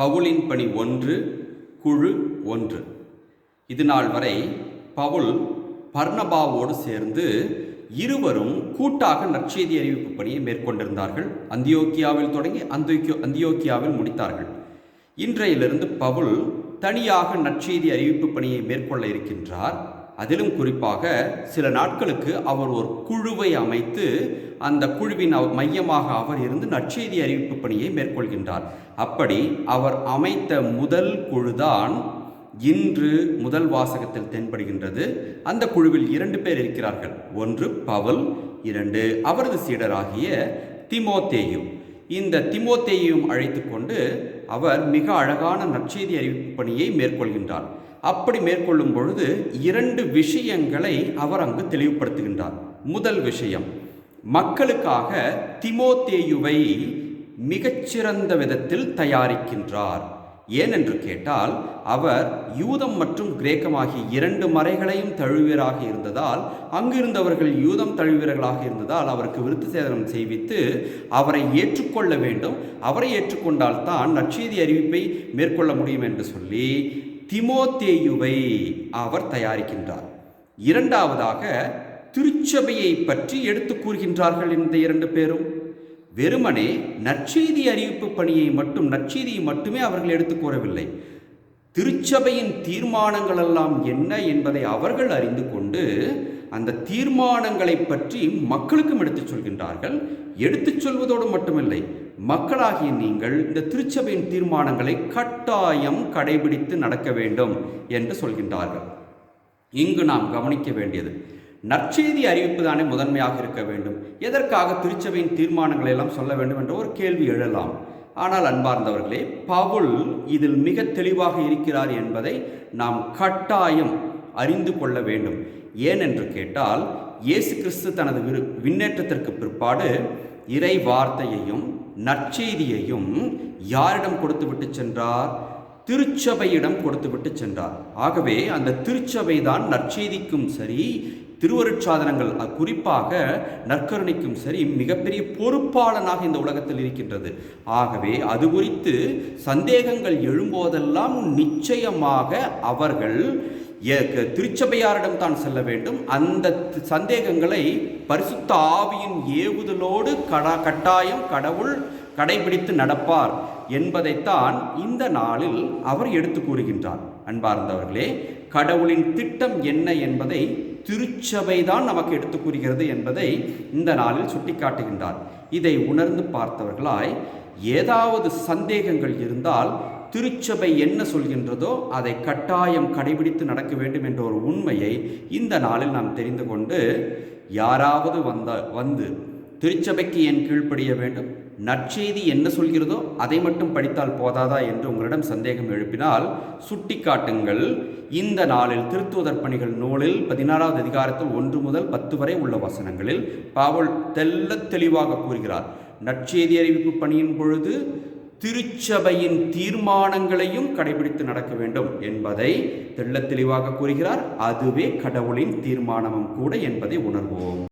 பவுலின் பணி ஒன்று குழு ஒன்று. இது நாள் வரை பவுல் பர்ணபாவோடு சேர்ந்து இருவரும் கூட்டாக நற்செய்தி அறிவிப்பு பணியை மேற்கொண்டிருந்தார்கள். அந்தியோக்கியாவில் தொடங்கி அந்தோக்கியோ அந்தியோக்கியாவில் முடித்தார்கள். இன்றையிலிருந்து பவுல் தனியாக நற்செய்தி அறிவிப்பு பணியை மேற்கொள்ள இருக்கின்றார். அதிலும் குறிப்பாக சில நாட்களுக்கு அவர் ஒரு குழுவை அமைத்து அந்த குழுவின் மையமாக அவர் இருந்து நற்செய்தி அறிவிப்பு பணியை மேற்கொள்கின்றார். அப்படி அவர் அமைத்த முதல் குழுதான் இன்று முதல் வாசகத்தில் தென்படுகின்றது. அந்த குழுவில் இரண்டு பேர் இருக்கிறார்கள். ஒன்று பவல் இரண்டு அவரது சீடராகிய திமோத்தேயு. இந்த திமோத்தேயும் அழைத்து கொண்டு அவர் மிக அழகான நற்செய்தி அறிவிப்பு பணியை மேற்கொள்கின்றார். அப்படி மேற்கொள்ளும் பொழுது இரண்டு விஷயங்களை அவர் அங்கு தெளிவுபடுத்துகின்றார். முதல் விஷயம் மக்களுக்காக திமோத்தேயுவை மிகச்சிறந்த விதத்தில் தயாரிக்கின்றார். ஏனென்று கேட்டால் அவர் யூதம் மற்றும் கிரேக்கம் ஆகிய இரண்டு மறைகளையும் தழுவியராக இருந்ததால் அங்கிருந்தவர்கள் யூதம் தழுவியர்களாக இருந்ததால் அவருக்கு விருத்து சேதனம் செய்வித்து அவரை ஏற்றுக்கொள்ள வேண்டும். அவரை ஏற்றுக்கொண்டால் தான் நற்செய்தி அறிவிப்பை மேற்கொள்ள முடியும் என்று சொல்லி திமோத்தேயுவை அவர் தயாரிக்கின்றார். இரண்டாவதாக திருச்சபையை பற்றி எடுத்து கூறுகின்றார்கள் இந்த இரண்டு பேரும். வெறுமனே நற்செய்தி அறிவிப்பு பணியை மட்டும் நற்செய்தியை மட்டுமே அவர்கள் எடுத்து கூறவில்லை. திருச்சபையின் தீர்மானங்கள் எல்லாம் என்ன என்பதை அவர்கள் அறிந்து கொண்டு அந்த தீர்மானங்களை பற்றி மக்களுக்கும் எடுத்துச் சொல்கின்றார்கள். எடுத்துச் சொல்வதோடு மட்டுமில்லை மக்களாகிய நீங்கள் இந்த திருச்சபையின் தீர்மானங்களை கட்டாயம் கடைபிடித்து நடக்க வேண்டும் என்று சொல்கின்றார்கள். இங்கு நாம் கவனிக்க வேண்டியது நற்செய்தி அறிவிப்பு தானே முதன்மையாக இருக்க வேண்டும். எதற்காக திருச்சபையின் தீர்மானங்களை எல்லாம் சொல்ல வேண்டும் என்ற ஒரு கேள்வி எழலாம். ஆனால் அன்பார்ந்தவர்களே பவுல் இதில் மிக தெளிவாக இருக்கிறார் என்பதை நாம் கட்டாயம் அறிந்து கொள்ள வேண்டும். ஏனென்று கேட்டால் இயேசு கிறிஸ்து தனது விரு விண்ணேற்றத்திற்கு பிற்பாடு இறை வார்த்தையையும் நற்செய்தியையும் யாரிடம் கொடுத்துவிட்டு சென்றார்? திருச்சபையிடம் கொடுத்துவிட்டு சென்றார். ஆகவே அந்த திருச்சபை தான் நற்செய்திக்கும் சரி திருவருட்சாதனங்கள் குறிப்பாக நற்கருணைக்கும் சரி மிகப்பெரிய பொறுப்பாளனாக இந்த உலகத்தில் இருக்கின்றது. ஆகவே அது குறித்து சந்தேகங்கள் எழும்போதெல்லாம் நிச்சயமாக அவர்கள் ஏ- க- திருச்சபையாரிடம் தான் செல்ல வேண்டும். அந்த சந்தேகங்களை பரிசுத்த ஆவியின் ஏவுதலோடு கடா கட்டாயம் கடவுள் கடைபிடித்து நடப்பார் என்பதைத்தான் இந்த நாளில் அவர் எடுத்து கூறுகின்றார். அன்பார்ந்தவர்களே கடவுளின் திட்டம் என்ன என்பதை திருச்சபை தான் நமக்கு எடுத்து கூறுகிறது என்பதை இந்த நாளில் சுட்டிக்காட்டுகின்றார். இதை உணர்ந்து பார்த்தவர்களாய் ஏதாவது சந்தேகங்கள் இருந்தால் திருச்சபை என்ன சொல்கின்றதோ அதை கட்டாயம் கடைபிடித்து நடக்க வேண்டும் என்ற ஒரு உண்மையை இந்த நாளில் நாம் தெரிந்து கொண்டு யாராவது வந்த வந்து திருச்சபைக்கு ஏன் கீழ்ப்படிய வேண்டும். நற்செய்தி என்ன சொல்கிறதோ அதை மட்டும் படித்தால் போதாதா என்று உங்களிடம் சந்தேகம் எழுப்பினால் சுட்டிக்காட்டுங்கள் இந்த நாளில் திருத்துவதர் பணிகள் நூலில் பதினாறாவது அதிகாரத்தில் ஒன்று முதல் பத்து வரை உள்ள வசனங்களில் பாவல் தெள்ளத் தெளிவாக கூறுகிறார். நற்செய்தி அறிவிப்பு பணியின் பொழுது திருச்சபையின் தீர்மானங்களையும் கடைபிடித்து நடக்க வேண்டும் என்பதை தெள்ளத் தெளிவாக கூறுகிறார். அதுவே கடவுளின் தீர்மானமும் கூட என்பதை உணர்வோம்.